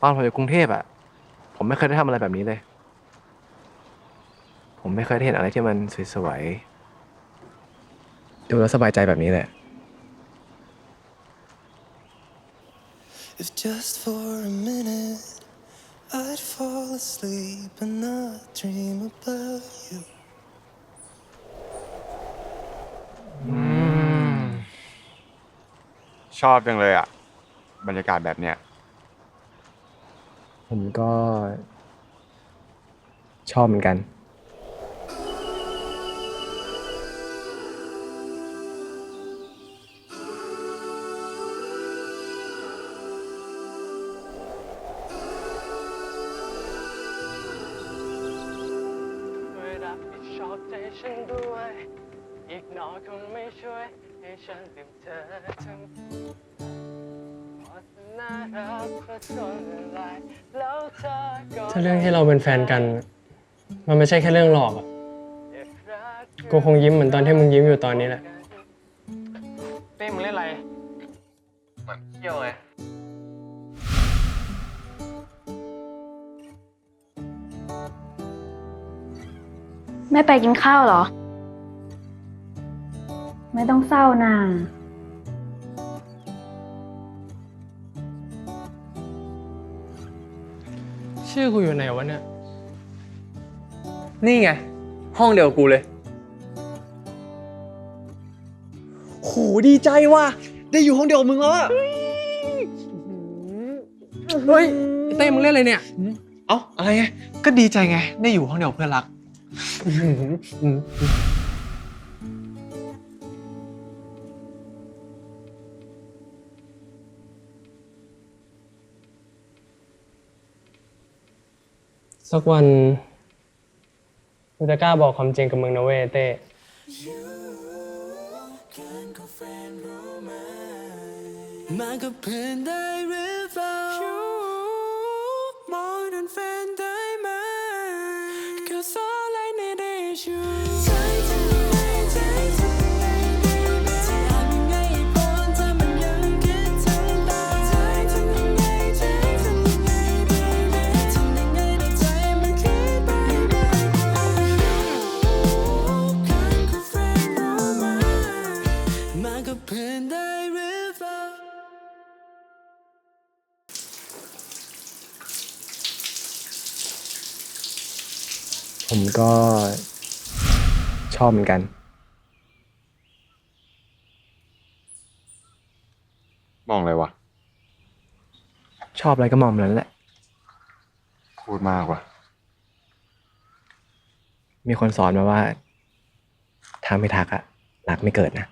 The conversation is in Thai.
ตอนผมอยู่กรุงเทพอะผมไม่เคยได้ทำอะไรแบบนี้เลย ผมไม่เคยได้เห็นอะไรที่มันสวยๆดูแล้วสบายใจแบบนี้เลย If just for a minute I'd fall asleep and not dream about you. ชอบจังเลยอะ บรรยากาศแบบเนี้ย ผมก็ ชอบเหมือนกัน ช่วยรับผิดชอบใจฉันด้วย อีกหน่อยคงไม่ช่วย ให้ฉันลืมเธอทั้ง ถ้าเรื่องที่เราเป็นแฟนกัน มันไม่ใช่แค่เรื่องหลอกอะรักกูคงยิ้มเหมือนตอนที่มึงยิ้มอยู่ตอนนี้แหละ เต้มึงเล่นอะไรเหมือนเที่ยวไงไม่ไปกินข้าวเหรอ ไม่ต้องเศร้านา ชื่อกูอยู่ไหนวะเนี่ย นี่ไง ห้องเดียวกับกูเลย โหดีใจว่ะ ได้อยู่ห้องเดียวกับมึงแล้วอะเฮ้ยไอ้เต้มึงเล่นอะไรเนี่ย เอ้าอะไรไงก็ดีใจไง ได้อยู่ห้องเดียวกับเพื่อนรัก สักวันกูจะกล้าบอกความจริงกับมึงนะเว้ยเต้ มากับเพื่อนได้หรือเปล่ามองเป็นแฟนได้ไหม Cause all I need is you ผมก็ชอบเหมือนกัน มองอะไรวะ ชอบอะไรก็มองแบบนั้นแหละ พูดมากว่ะ มีคนสอนมาว่าถ้าไม่ทักอะรักไม่เกิดนะ